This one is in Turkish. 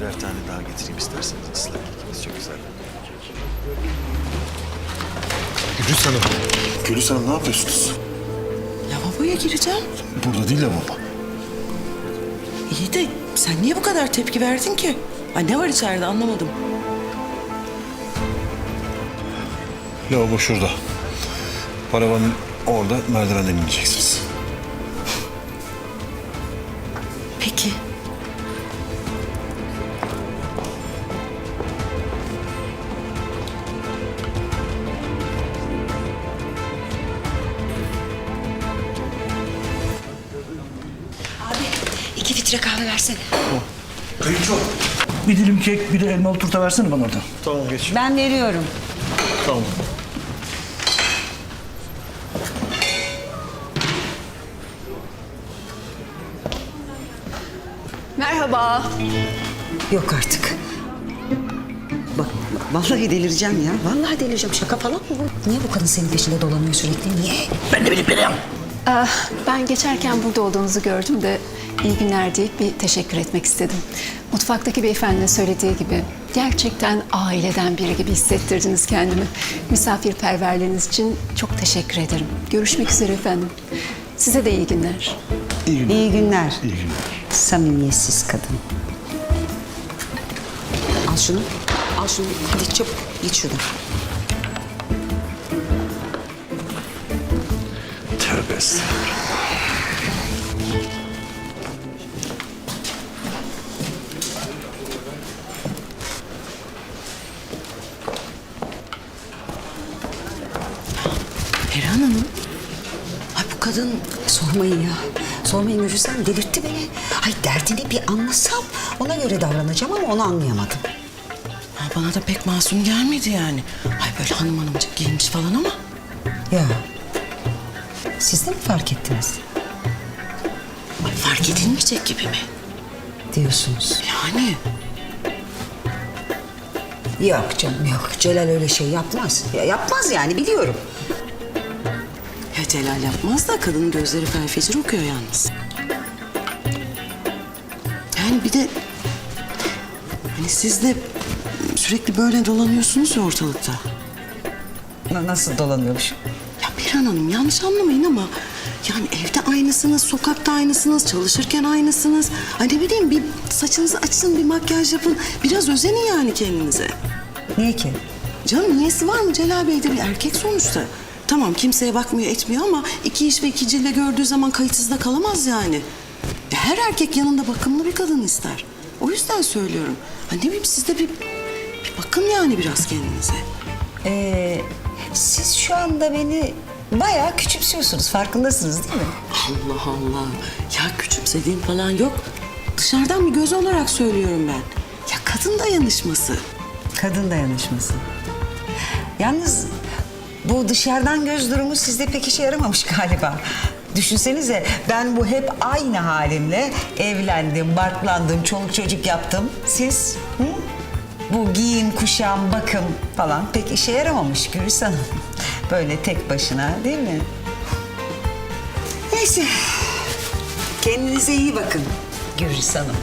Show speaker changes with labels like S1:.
S1: birer tane daha getireyim isterseniz ıslak kekimiz çok güzel. Gülüş Hanım. Gülüş Hanım ne yapıyorsunuz?
S2: Lavaboya gireceğim.
S1: Burada değil lavabo.
S2: İyi de sen niye bu kadar tepki verdin ki? Ay ne var içeride anlamadım.
S1: Lavabo şurada. Paravanın orada merdivenden ineceksiniz.
S3: İki litre kahve versene.
S1: Kayınço.
S4: Bir dilim kek, bir de elmalı turta versene bana oradan.
S1: Tamam geç.
S3: Ben veriyorum.
S1: Tamam.
S5: Merhaba.
S3: Yok artık. Bak vallahi delireceğim ya. Vallahi delireceğim. Şaka falan mı bu? Niye bu kadın senin peşinde dolanıyor sürekli? Niye?
S4: Ben de bilip bileyim.
S5: Ah, ben geçerken burada olduğunuzu gördüm de iyi günler deyip bir teşekkür etmek istedim. Mutfaktaki beyefendinin söylediği gibi gerçekten aileden biri gibi hissettirdiniz kendimi. Misafirperverliğiniz için çok teşekkür ederim. Görüşmek üzere efendim. Size de iyi günler.
S3: İyi günler.
S1: İyi günler.
S3: Samimiyetsiz kadın. Al şunu. Al şunu. Hadi çabuk git şuradan.
S1: Tövbe estağfurullah.
S2: Perihan Hanım.
S3: Ay bu kadın sormayın ya. Sormayın Gülüsem delirtti beni. Ay derdini bir anlasam ona göre davranacağım ama onu anlayamadım.
S2: Ha, bana da pek masum gelmedi yani. Ay böyle hanım hanımcık giyinmiş falan ama.
S3: Ya siz de mi fark ettiniz
S2: Ay, fark edilmeyecek gibi mi?
S3: diyorsunuz?
S2: Yani.
S3: Yok canım yok. Celal öyle şey yapmaz. Ya, yapmaz yani biliyorum.
S2: Ya Celal yapmaz da kadının gözleri felfecir okuyor yalnız. Yani bir de... Hani siz de sürekli böyle dolanıyorsunuz ya ortalıkta.
S3: Na- Nasıl dolanıyormuş?
S2: Perihan Hanım yanlış anlamayın ama... Yani evde aynısınız, sokakta aynısınız, çalışırken aynısınız. Ay ne bileyim bir saçınızı açın, bir makyaj yapın. Biraz özenin yani kendinize.
S3: Niye ki?
S2: Canım niyesi var mı Celal Bey de bir erkek sonuçta. Tamam kimseye bakmıyor etmiyor ama iki iş ve iki cille gördüğü zaman kayıtsız da kalamaz yani. Ya her erkek yanında bakımlı bir kadın ister. O yüzden söylüyorum. Ha ne bileyim siz de bir, bir bakın yani biraz kendinize.
S3: Ee, siz şu anda beni bayağı küçümsüyorsunuz. Farkındasınız değil mi?
S2: Allah Allah. Ya küçümsediğim falan yok. Dışarıdan bir göz olarak söylüyorum ben. Ya kadın dayanışması.
S3: Kadın dayanışması. Yalnız bu dışarıdan göz durumu sizde pek işe yaramamış galiba. Düşünsenize ben bu hep aynı halimle evlendim, barklandım, çoluk çocuk yaptım. Siz hı? Bu giyim, kuşam, bakım falan pek işe yaramamış Gülüş Hanım. Böyle tek başına değil mi? Neyse. Kendinize iyi bakın Gülüş Hanım.